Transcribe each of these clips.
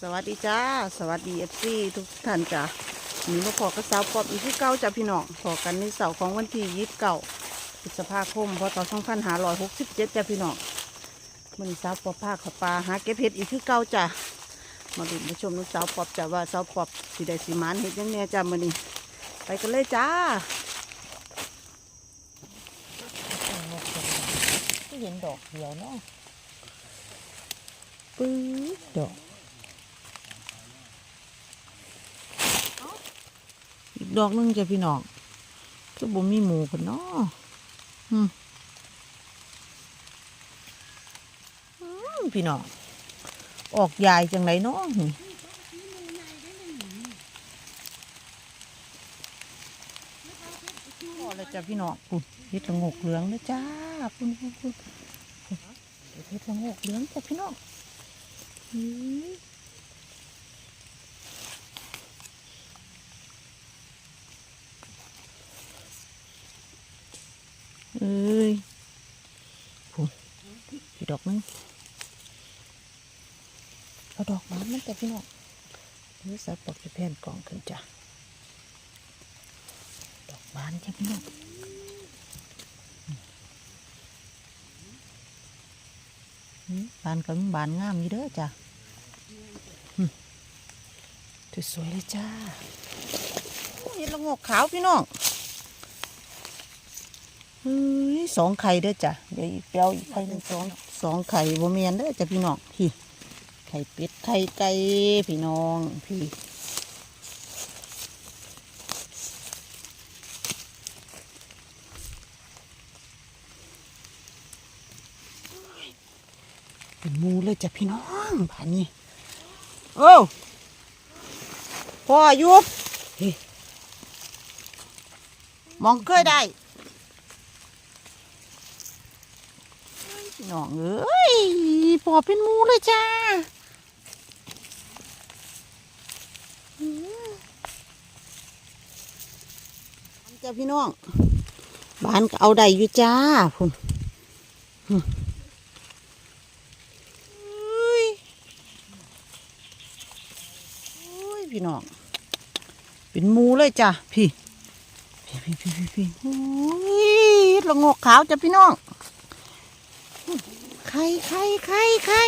สวัสดีจ้า สวัสดีเอฟซีทุกท่านจ้ามีมาพอกับสาวปอบอีกที่เก้าจ้าพี่น้องพอกันในเสาร์ของวันที่ยี่สิบเก้าพฤษภาคมพศสองพันห้าร้อยหกสิบเจ็ดจ้าพี่น้องมันสาวปอบผ้าขาวปลาหาเก็บเห็ดอีกที่เก้าจ้ามาดูมาชมลูกสาวปอบจ้าว่าสาวปอบสีได้สีหมันเห็ดยังแน่จ้ามื่อนี้ไปกันเลยจ้าก็เห็นดอกเดียวเนาะ ปื๊ดดอกอีกดอกนึงจะพี่น้องคือบ่มีหมูคนเนาะอืมพี่น้องออกยายจังไรเนาะนี่พอแล้วจ้าพี่น้องพุ่นเฮ็ดละงกเหลืองนะจ้าพุ่นพุ่นพุ่นเฮ็ดละงกเหลืองจ้ะพี่น้อง เอ้ยพุ่นอีกดอกนึงเอาดอกไม้มันจ้ะพี่น้องนี่สับปอกจะแผ่นกล่องขึ้นจ้ะ ดอกบานจ้ะพี่น้องบานก็มีบานงามอยู่เด้อจ้ะอืม สวยๆเลยจ้าเห็ดละโงกขาวพี่น้องเฮ้ยสองไข่เด้อจ้ะเดี๋ยวอีกเปียวอีกไข่หนึ่งสองสองไข่บ่เมียนเด้อจ้ะพี่น้องพี่ไข่เป็ดไข่ไก่พี่น้องพี่เป็นหมูเลยจ้ะพี่น้องบานนี้โอ้ พ่ออยู่มองเคยได้พี่น้องเอ้ยพอเป็นมูเลยจ้าจ้าพี่น้อง บ้านก็เอาได้อยู่จ้าพุ่นอุ้ยอุ้ยพี่น้อง เป็นมูเลยจ้ะพี่พี่พี่พี่พี่พี่อุ้ยละงกขาวจ้ะพี่น้องไข่ไข่ไข่ไข่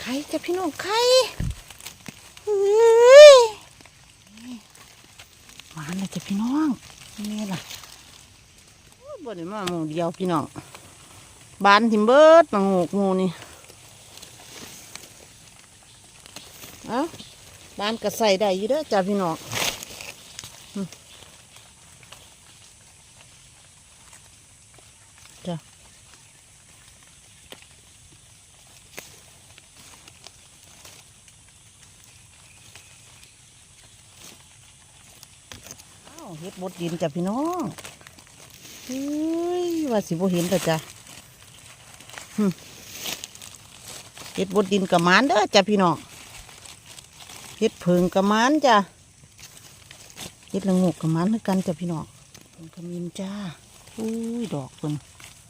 ไข่จ้ะพี่น้องไข่อุ้ยมาเลยจ้ะพี่น้องนี่ล่ะบ่ได้มาหมูเดียวพี่น้องบานทิมเบิร์ดละงกหมูนี่เอ้าบ้านก็ใส่ได้อยู่เด้อจ้าพี่น้อง เอ้าเฮ็ดบดดินจ้ะพี่น้องเฮ้ยว่าสิบ่เห็นแต่จ้ะเฮ็ดบดดินกับมานเด้อจ้ะพี่น้องเฮ็ดเพิงกระมานจ้ะเฮ็ดละงูกกระมานคือนกันจ้ะพี่น้องเพิงขมิ้นจ้าอุ้ยดอกเพิ่น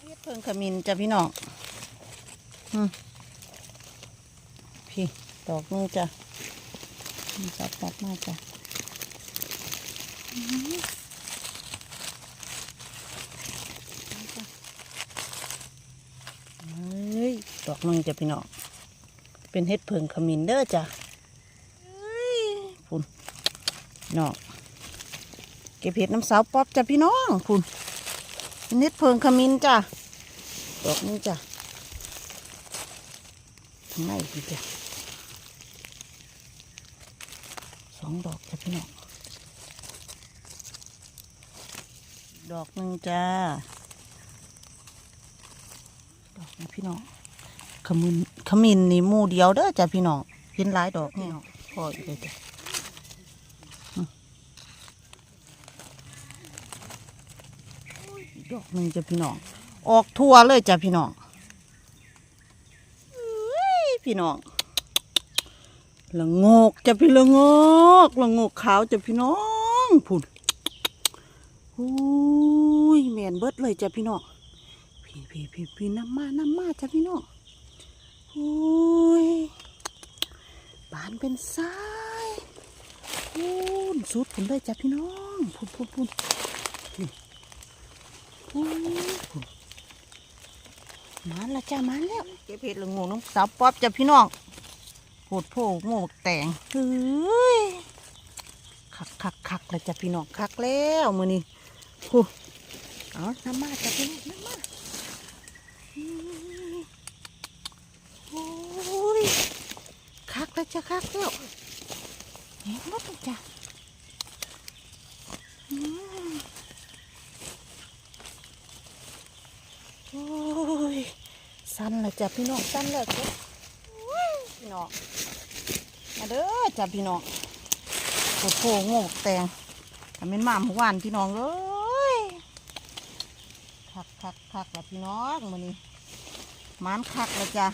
เฮ็ดเพิงขมิ้นจ้ะพี่น้องอืมพี่ดอกนึงจ้ะนี่จับตัดมาจ้ะอื้อหือนี่จ้ะ เฮ้ยดอกนึงจ้ะพี่น้องเป็นเฮ็ดเพิงขมินเด้อจ้ะพุ่นน้องเก็บเห็ดน้ำสาวป๊อบจ้ะพี่น้องพุ่นนิดเพิงขมิ้นจ้ะดอกนี้จ้ะข้างในพี่จ้ะสองดอกจ้ะพี่น้อง ดอกหนึ่งจ้า ดอกนี้พี่น้องขมิ้นขมิ้นนี่มู่เดียวเด้อจ้ะพี่น้องเห็นหลายดอกนี่พออีกเลยจ้ะดอกหนึ่งจ้ะพี่น้อง ออกทั่วเลยจ้ะพี่น้องพี่น้องละงกจ้ะพี่ละงกละงกขาวจ้ะพี่น้องพุ่น อุ้ยแมนเบิดเลยจ้ะพี่น้องพี่พี่พี่พี่น้ำมาน้ำมาจ้ะพี่น้องอุ้ยบานเป็นสายพูนสุดผมเลยจ้ะพี่น้องพูนพูนพูนนี่พูนพูนหมานละจ้าหมานแล้วเก็บเห็ดละงูน้องสาวป๊อบจ้ะพี่น้องโหดโผโง่แต่งเฮ้ยคักคักคักแล้วจ้ะพี่น้องคักแล้วมือนี้ พูเอาน้ำมาจ้ะพี่น้องน้ำมาอืมโอ้ยคักแล้วจ้ะคักแล้วเห็นหมดแล้วจ้ะอืมโอ้ยสั้นแล้วจ้ะพี่น้องสั้นแล้วจ้ะพี่น้องมาเด้อจ้ะพี่น้องโอ้โหโง่แตงทำเป็นหมาหมู่วานพี่น้องเอ้ยคักคักคักแล้ว พี่น้องมือนี้มันคักแล้วจ้ะ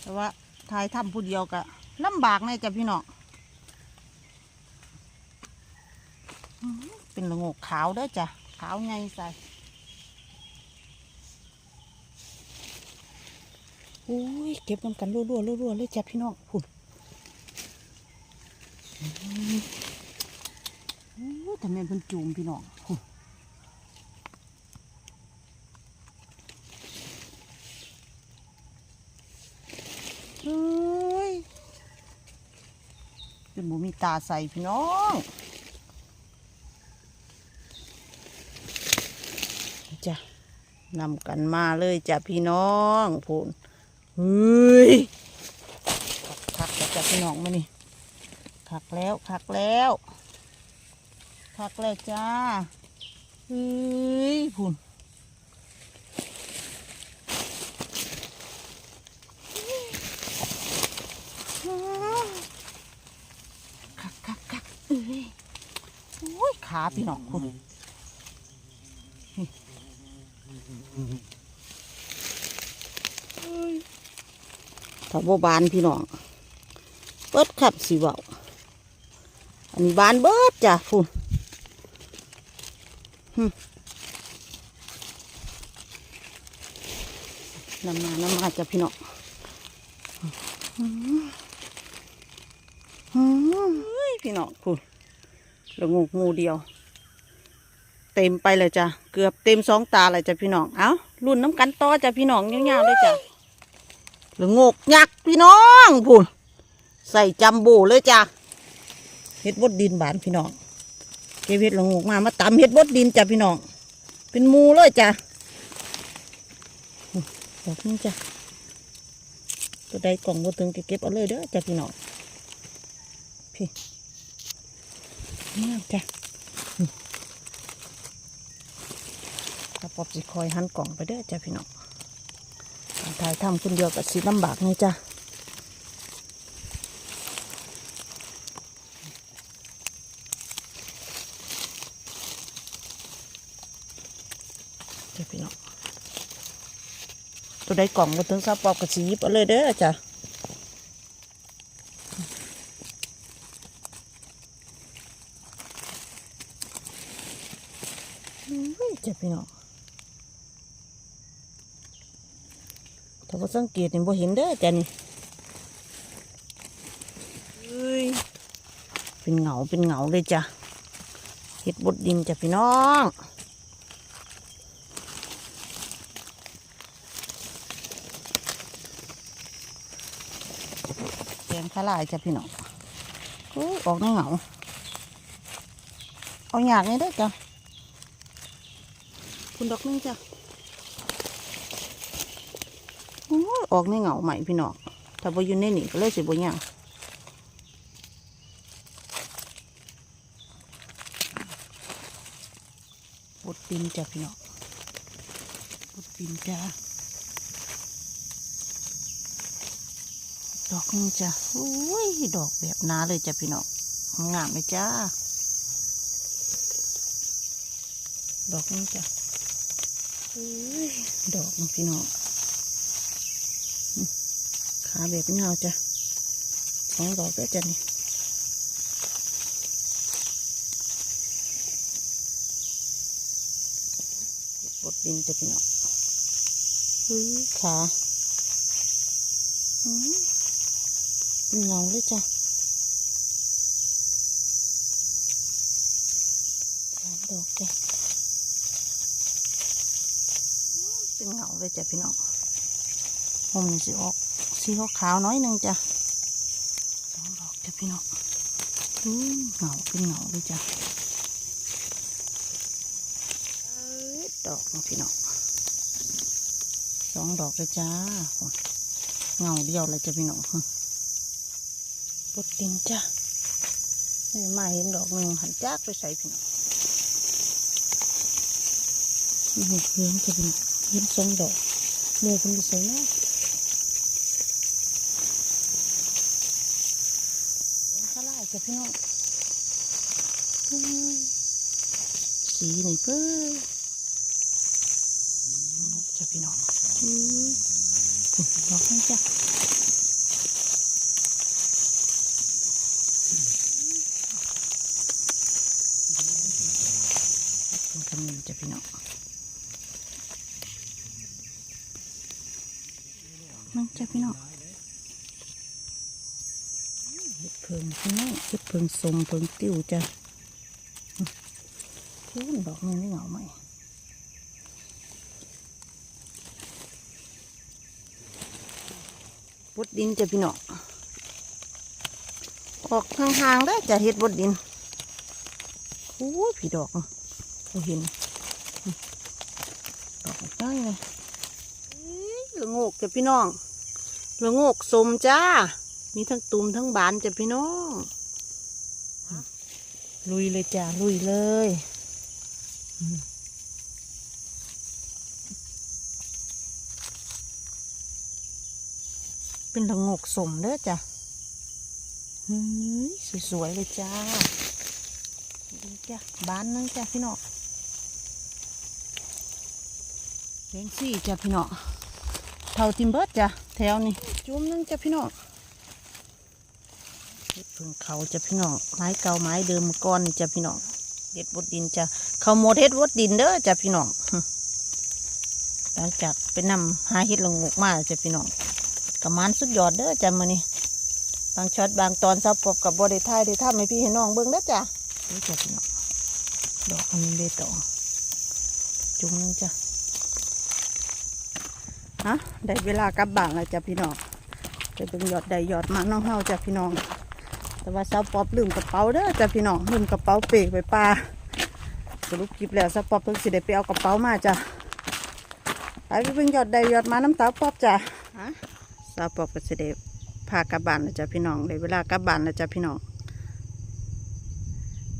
แต่ว่าทายทำผู้เดียวกะลำบากแน่จ้ะพี่น้องเป็นละงกขาวเด้อจ้ะขาวไงใส่โอ้ยเก็บกันกันรัวๆรัวๆเลยจ้ะพี่น้องพุ่นอื้อหือโอ้ยแต่แม่นเพิ่นจูมพี่น้องพุ่น เฮ้ย จนบุมีตาใส่พี่น้องจ้ะนำกันมาเลยจ้ะพี่น้องพูนเฮ้ยคักแล้วจ้ะพี่น้องมานี่คักแล้วคักแล้วคักแล้วจ้าเฮ้ยพูน คักคักคักเอ้ยโอ้ย ขาพี่น้องคุณถ้าบ่บานพี่น้องเบิดขับสิเบาอันนี้บานเบิดจ้ะคุณน้ำมาน้ำมาจ้ะพี่น้องอืมเฮ้ยพี่น้องคุณ ละงูงูเดียว เต็มไปเลยจ้ะเกือบเต็มสองตาเลยจ้ะพี่น้องเอ้ารุ่นน้ำกันต่อจ้ะพี่น้องยาวๆเลยจ้ะละงูยักษ์พี่น้องพูนใส่จัมโบ้เลยจ้ะเฮ็ดบดดินบานพี่น้องเก็บเฮ็ดละงูมามาตำเฮ็ดบดดินจ้ะพี่น้อง เป็นมูเลยจ้ะอุ๊ยดอกนี้จ้ะตัวใดกล่องบ่ถึงก็เก็บเอาเลยเด้อจ้ะพี่น้องพี่ นี่จ้ะนี่กระปอบสิคอยหันกล่องไปเด้อจ้ะพี่น้องถ่ายทำคนเดียวกับสิลำบากนี่จ้ะจ้ะพี่น้องตัวใดกล่องมาถึงซาปอบกับสียิบเอาเลยเด้อจ้ะ อุ้ยเจ็บ พี่น้องถ้าบ่สังเกตนี่บ่เห็นเด้อจ้ะนี่เอ้ยเป็นเหงาเป็นเหงาเลยจ้ะเห็ดบดดินจ้ะพี่น้องแกงขลายจ้ะพี่น้องโอ้ยออกในเหงา เอาอยากนี่เด้อจ้ะ คุณดอกนึงจ้ะโอ้ยออกในเหงาใหม่พี่น้องถ้าบ่อยู่ในนี่ก็เลยสิบ่ยังบดปินจ้ะพี่น้องบดปินจ้ะดอกนึงจ้ะโอ้ยดอกแบบหนาเลยจ้ะพี่น้องงามเลยจ้าดอกนึงจ้ะอุ้ย ดอกนี่พี่น้องอืมขาแบบเงาวจ้ะสองดอกด้วยจ้ะนี่บดดินจ้ะพี่น้องอุ้ยขาอืมเป็นเงาเลยจ้ะสามดอกจ้ะอืม เป็นเงาเลยจ้ะพี่น้องผมนี่สิออกสีขาวๆน้อยหนึงจ้ะสองดอกจ้ะพี่น้องอืมเงาเป็นเหงาเลยจ้ะดอกนะพี่น้องสองดอกเลยจ้าเงาเดียวเลยจ้ะพี่น้องหึบดดินจ้ะนี่มาเห็นดอกหนึ่งหันจากไปใส่พี่น้องนี่เพื่อนจะเป็นเมันสองดอกเมื่อคุณสวยมากข้าไล่จะพี่น้องสีนี่เพื่อจะพี่น้องอืมดอกนี้จ้ะเป็นขมิ้นจ้ะพี่น้อง นั่งจะพี่น้องเห็ดเพิงพี่น้องเห็ดเพิงสมเพิงติ้วจ้ะทุ่นดอกนี้ไม่เหงาไหมบดดินจะพี่น้องออกห่างๆได้จะเห็ดบดดินโอ้ยพี่ดอกเราเห็นดอกน้อยเลย จ้ะพี่น้องละโงกสมจ้า มีทั้งตุ่มทั้งบานจ้ะพี่น้อง ลุยเลยจ้า ลุยเลยเป็นละโงกสมเด้อจ้ะสวยๆเลยจ้าดีจ้ะบานนึงจ้ะพี่น้องเลี้ยงสี่จ้ะพี่น้อง เท่าทิมเบิร์ดจ้ะแถวนี้จุ่มนึงจ้ะพี่น้องเฮ็ดพิ่งเขาจ้ะพี่น้องไม้เก่าไม้เดิมก้อนจ้ะพี่น้องเด็ดบดดินจ้ะเขาหมดเฮ็ดบดดินเด้อจ้ะพี่น้องหลังจากไปนำหาเฮ็ดละโงกมาจ้ะพี่น้องกระมันสุดยอดเด้อจ้ะมื้อนี้บางช็อตบางตอนซับปบกับบอได้ทายได้ทำให้พี่ให้น้องเบิ่งเด้อจ้ะนี่จ้ะพี่น้องดอกอันนี้เบตองจุ่มนึงจ้ะ ฮะได้เวลากลับบ้านแล้วจ้ะพี่น้องไปเบิ่งยอดได้ยอดมันน้องเฮาจ้ะพี่น้อง แต่ว่าซับปอบลืมกระเป๋าเด้อจ้ะพี่น้องลืมกระเป๋าเปไปปลาสรุปคลิปแล้วซับปอบเพิ่งสิได้ไปเอากระเป๋ามาจ้ะไปไปเบิ่งยอดได้ยอดมาน้ำตาปอบจ้ะฮะสาวปอกก็จะได้พากลับบ้านแล้วจ้ะพี่น้องได้เวลากลับบ้านแล้วจ้ะพี่น้อง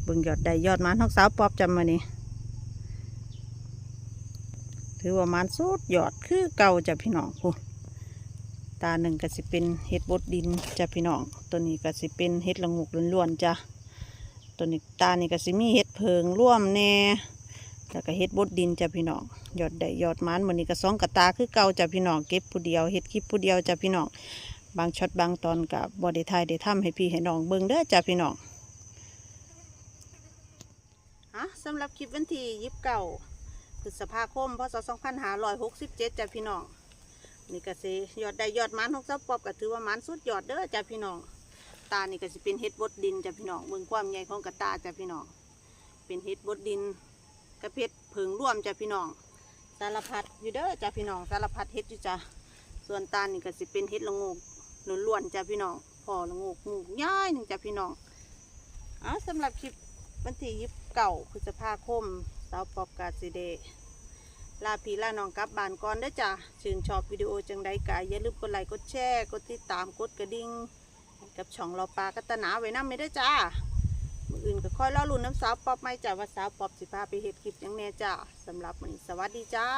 เบิ่งยอดได้ยอดมันท้องสาวปอบจำมานี่ ถือว่ามันสุดยอดคือเก่าจ้ะพี่น้องพูตาหนึ่งก็สิเป็นเห็ดบดดินจ้ะพี่น้อง ตัวนี้ก็สิเป็นเห็ดละงูกล้วนๆจ้ะตัวนี้ตานี่ก็สิมีเห็ดเพิงร่วมแน่แล้วก็เห็ดบดดินจ้ะพี่น้องยอดได้ยอดมันมันนี้ก็สองกระตาคือเก่าจ้ะพี่น้องเก็บผู้เดียวเห็ดคลิปผู้เดียวจ้ะพี่น้องบางช็อตบางตอนกับบอดี้ไทยได้ทำให้พี่ให้น้องเบิ่งเด้อจ้าพี่น้องฮะสำหรับคลิปวันที่ยิบเก่า พฤษภาคมพศสองพันห้าร้อยหกสิบเจ็ดจ้าพี่น้องนี่ก็สิยอดได้ยอดมันหกซับปอบก็ถือว่ามันสุดยอดเด้อจ้าพี่น้อง ตานี่ก็สิเป็นเห็ดบดดินจ้าพี่น้องเบิ่งความใหญ่ของกระตาจ้าพี่น้อง เป็นเห็ดบดดินกระเพชรผึ่งร่วมจ้าพี่น้อง สารพัดอยู่เด้อจ้าพี่น้องสารพัดเห็ดอยู่จ้าส่วนตานี่ก็สิเป็นเห็ดละงกล้วนๆจ้ะพี่น้องพอละงูงูกย่ายหนึ่งจ้ะพี่น้องอ๋อสำหรับคลิปวันที่ยิบเก่าพฤษภาคม สาวปอบกาซิเดลาพีลาน้องกลับบ้านก่อนเด้อจ้ะชื่นชอบวิดีโอจังใดกายอย่าลืมกดไลค์กดแชร์กดติดตามกดกระดิ่งกับช่องเราปลากัตนาไว้น้ำไม่ได้จ้ามืออื่นก็ค่อยรอลุ้นน้ำสาวปอบไม่จ้ะว่าสาวปอบสิพาไปเฮ็ดคลิปยังแน่จ้าสำหรับวันนี้สวัสดีจ้า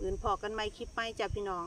อื่นพอกันไหมคลิปไหมจ้ะพี่น้อง